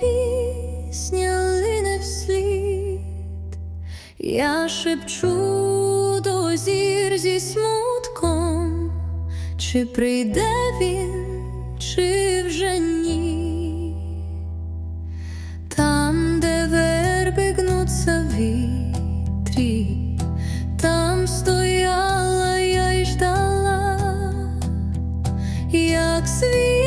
пісня лине вслід, я шепчу до зір зі смутком, чи прийде він, чи вже ні. Там, де верби гнуться вітрі, там стояла я й ждала, як світанок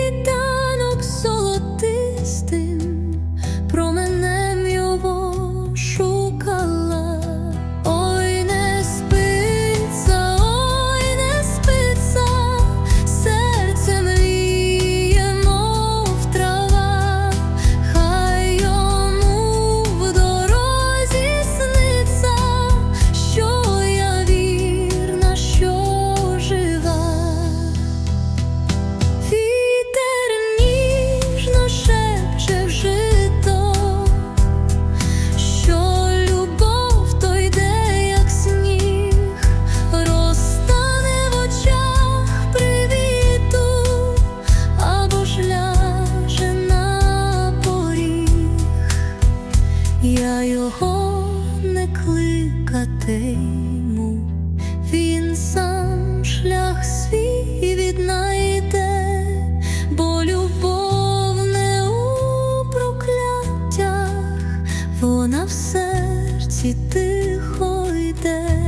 кликатиму, він сам шлях свій віднайде, бо любов не у прокляттях, вона в серці тихо йде.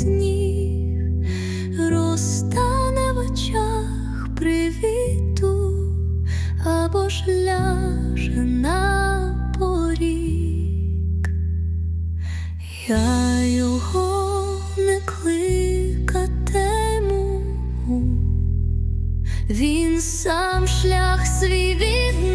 сніг в очах привіту або ж на поріг. Я його не кликатиму, він сам шлях свій відносить.